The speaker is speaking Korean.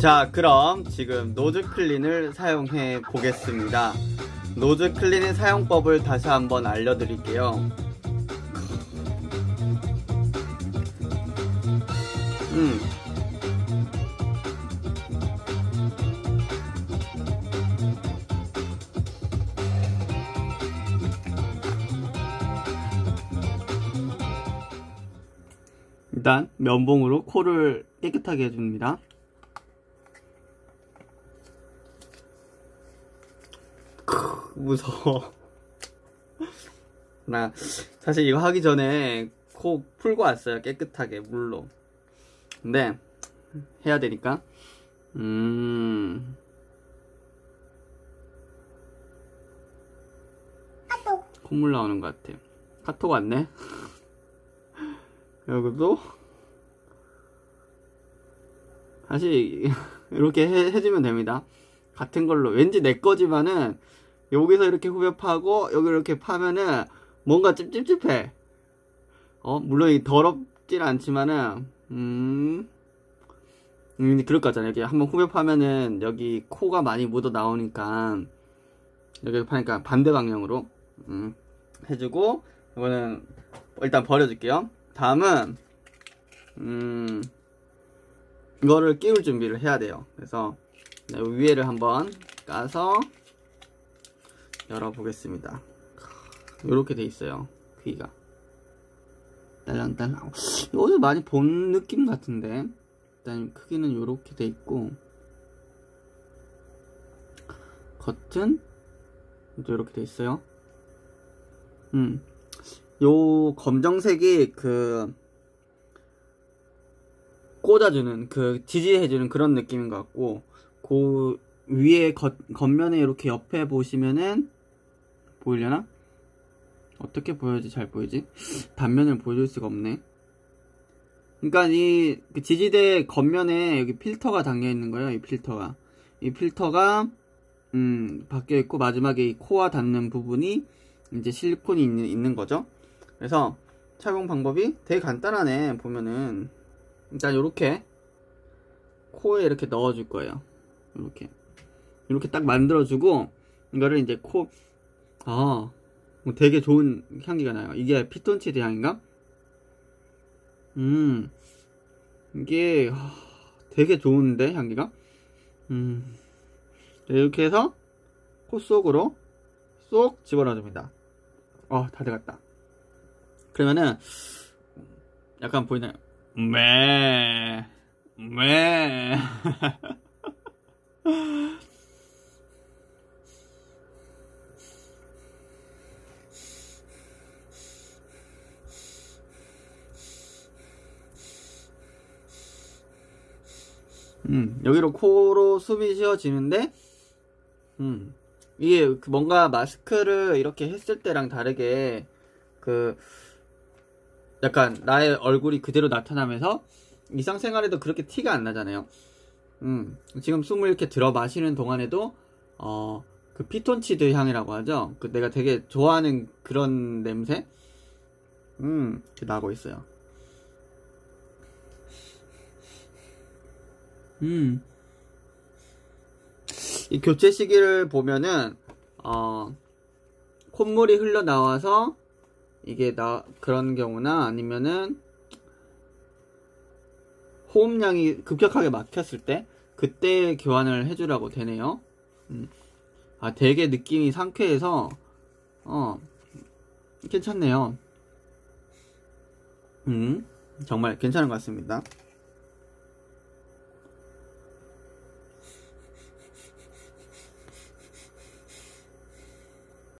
자 그럼 지금 노즈 클린을 사용해 보겠습니다 노즈 클린의 사용법을 다시 한번 알려드릴게요 음. 일단 면봉으로 코를 깨끗하게 해줍니다. 무서워. 나 사실 이거 하기 전에 코 풀고 왔어요. 깨끗하게 물로. 근데 해야 되니까. 음. 콧물 나오는 것 같아. 카톡 왔네. 여기도 다시 이렇게 해, 해주면 됩니다. 같은 걸로 왠지 내 거지만은 여기서 이렇게 후벼 파고 여기 이렇게 파면은 뭔가 찝찝찝해. 어 물론 더럽진 않지만은 음. 음 그럴 것 같잖아요. 이렇게 한번 후벼 파면은 여기 코가 많이 묻어 나오니까 여기 파니까 반대 방향으로 음, 해주고 이거는 일단 버려줄게요. 다음은 음 이거를 끼울 준비를 해야 돼요. 그래서 위에를 한번 까서 열어보겠습니다. 이렇게 돼 있어요. 귀가 딸랑딸랑. 어디서 많이 본 느낌 같은데 일단 크기는 이렇게 돼 있고 겉은 이렇게 돼 있어요. 음. 요 검정색이 그 꽂아주는 그 지지해주는 그런 느낌인 것 같고 그 위에 겉, 겉면에 이렇게 옆에 보시면은 보이려나? 어떻게 보여야지 잘 보이지? 단면을 보여줄 수가 없네. 그러니까 이그 지지대 겉면에 여기 필터가 담겨 있는 거예요 이 필터가. 이 필터가 음 바뀌어 있고 마지막에 이 코와 닿는 부분이 이제 실리콘이 있는, 있는 거죠. 그래서 착용 방법이 되게 간단하네 보면은. 일단 이렇게 코에 이렇게 넣어줄 거예요. 이렇게. 이렇게 딱 만들어주고 이거를 이제 코 아, 뭐 되게 좋은 향기가 나요 이게 피톤치드 향인가? 음 이게 되게 좋은데 향기가 음 이렇게 해서 코 속으로 쏙 집어넣어줍니다 어다 돼갔다 그러면은 약간 보이나요? 매, 매. 음, 여기로 코로 숨이 쉬어지는데, 음, 이게 그 뭔가 마스크를 이렇게 했을 때랑 다르게, 그, 약간 나의 얼굴이 그대로 나타나면서 일상생활에도 그렇게 티가 안 나잖아요. 음, 지금 숨을 이렇게 들어 마시는 동안에도 어, 그 피톤치드 향이라고 하죠. 그 내가 되게 좋아하는 그런 냄새, 음, 나고 있어요. 음, 이 교체 시기를 보면은 어, 콧물이 흘러 나와서 이게 나 그런 경우나 아니면은 호흡량이 급격하게 막혔을 때 그때 교환을 해주라고 되네요. 음. 아 되게 느낌이 상쾌해서 어 괜찮네요. 음 정말 괜찮은 것 같습니다.